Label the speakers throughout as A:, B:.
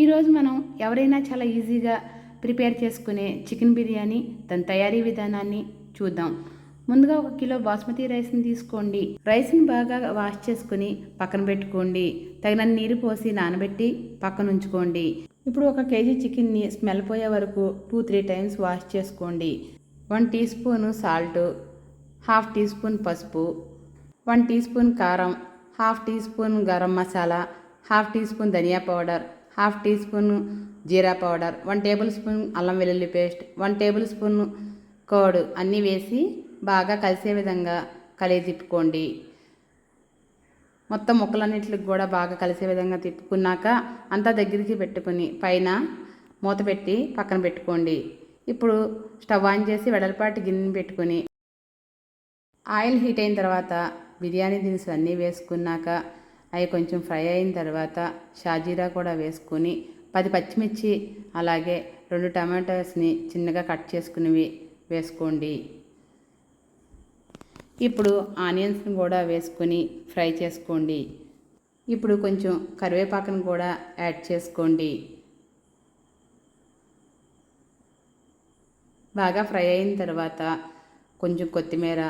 A: ఈరోజు మనం ఎవరైనా చాలా ఈజీగా ప్రిపేర్ చేసుకునే చికెన్ బిర్యానీ దాని తయారీ విధానాన్ని చూద్దాం. ముందుగా ఒక కిలో బాస్మతి రైస్ని తీసుకోండి. రైస్ని బాగా వాష్ చేసుకుని పక్కన పెట్టుకోండి. తగినంత నీరు పోసి నానబెట్టి పక్కన ఉంచుకోండి. ఇప్పుడు ఒక కేజీ చికెన్ని స్మెల్ పోయే వరకు టూ త్రీ టైమ్స్ వాష్ చేసుకోండి. One teaspoon salt half teaspoon పసుపు వన్ టీ స్పూన్ కారం half teaspoon garam masala half teaspoon ధనియా పౌడర్ హాఫ్ టీ స్పూన్ జీరా పౌడర్ వన్ టేబుల్ స్పూన్ అల్లం వెల్లుల్లి పేస్ట్ వన్ టేబుల్ స్పూన్ కోడు అన్నీ వేసి బాగా కలిసే విధంగా కలిగి తిప్పుకోండి. మొత్తం ముక్కలన్నింటికి కూడా బాగా కలిసే విధంగా తిప్పుకున్నాక అంతా దగ్గరికి పెట్టుకుని పైన మూత పెట్టి పక్కన పెట్టుకోండి. ఇప్పుడు స్టవ్ ఆన్ చేసి వెడల్పాటి గిన్నె పెట్టుకొని ఆయిల్ హీట్ అయిన తర్వాత బిర్యానీ దినుసులు అన్నీ వేసుకున్నాక అవి కొంచెం ఫ్రై అయిన తర్వాత షాజీరా కూడా వేసుకొని పది పచ్చిమిర్చి అలాగే రెండు టమాటోస్ని చిన్నగా కట్ చేసుకునేవి వేసుకోండి. ఇప్పుడు ఆనియన్స్ని కూడా వేసుకొని ఫ్రై చేసుకోండి. ఇప్పుడు కొంచెం కరివేపాకును కూడా యాడ్ చేసుకోండి. బాగా ఫ్రై అయిన తర్వాత కొంచెం కొత్తిమీర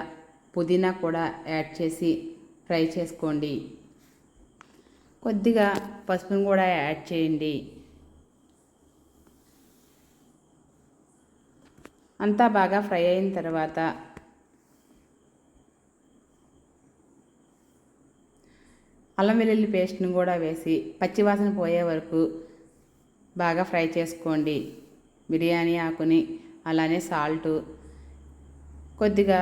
A: పుదీనా కూడా యాడ్ చేసి ఫ్రై చేసుకోండి. కొద్దిగా పసుపును కూడా యాడ్ చేయండి. అంతా బాగా ఫ్రై అయిన తర్వాత అల్లం వెల్లుల్లి పేస్ట్ని కూడా వేసి పచ్చివాసన పోయే వరకు బాగా ఫ్రై చేసుకోండి. బిర్యానీ ఆకుని అలానే సాల్టు కొద్దిగా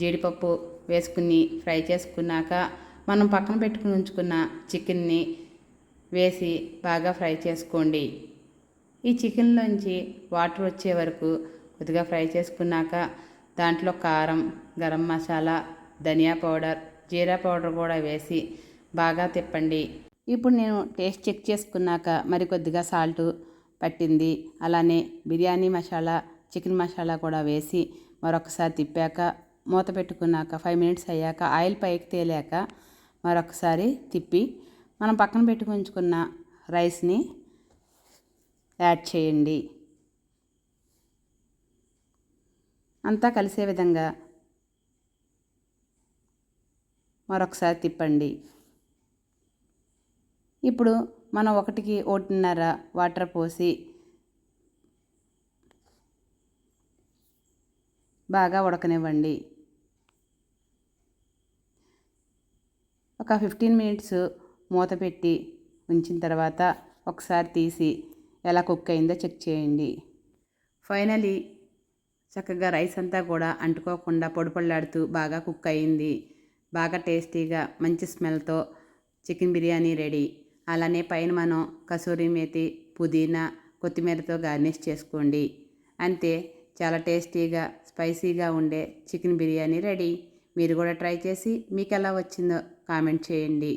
A: జీడిపప్పు వేసుకుని ఫ్రై చేసుకున్నాక మనం పక్కన పెట్టుకుని ఉంచుకున్న చికెన్ని వేసి బాగా ఫ్రై చేసుకోండి. ఈ చికెన్లోంచి వాటర్ వచ్చే వరకు కొద్దిగా ఫ్రై చేసుకున్నాక దాంట్లో కారం గరం మసాలా ధనియా పౌడర్ జీరా పౌడర్ కూడా వేసి బాగా తిప్పండి. ఇప్పుడు నేను టేస్ట్ చెక్ చేసుకున్నాక మరి కొద్దిగా సాల్ట్ పట్టింది. అలానే బిర్యానీ మసాలా చికెన్ మసాలా కూడా వేసి మరొకసారి తిప్పాక మూత పెట్టుకున్నాక ఫైవ్ మినిట్స్ అయ్యాక ఆయిల్ పైకి తేలాక మరొకసారి తిప్పి మనం పక్కన పెట్టుకు ఉంచుకున్న రైస్ని యాడ్ చేయండి. అంతా కలిసే విధంగా మరొకసారి తిప్పండి. ఇప్పుడు మనం ఒకటికి ఒకటిన్నర వాటర్ పోసి బాగా ఉడకనివ్వండి. ఒక ఫిఫ్టీన్ మినిట్స్ మూత పెట్టి ఉంచిన తర్వాత ఒకసారి తీసి ఎలా కుక్ అయిందో చెక్ చేయండి. ఫైనలీ చక్కగా రైస్ అంతా కూడా అంటుకోకుండా పొడిపొళ్ళాడుతూ బాగా కుక్ అయింది. బాగా టేస్టీగా మంచి స్మెల్తో చికెన్ బిర్యానీ రెడీ అలానే పైన మనం కసూరి మేతి పుదీనా కొత్తిమీరతో గార్నిష్ చేసుకోండి. అంతే చాలా టేస్టీగా స్పైసీగా ఉండే చికెన్ బిర్యానీ రెడీ మీరు కూడా ట్రై చేసి మీకు ఎలా వచ్చిందో కామెంట్ చేయండి.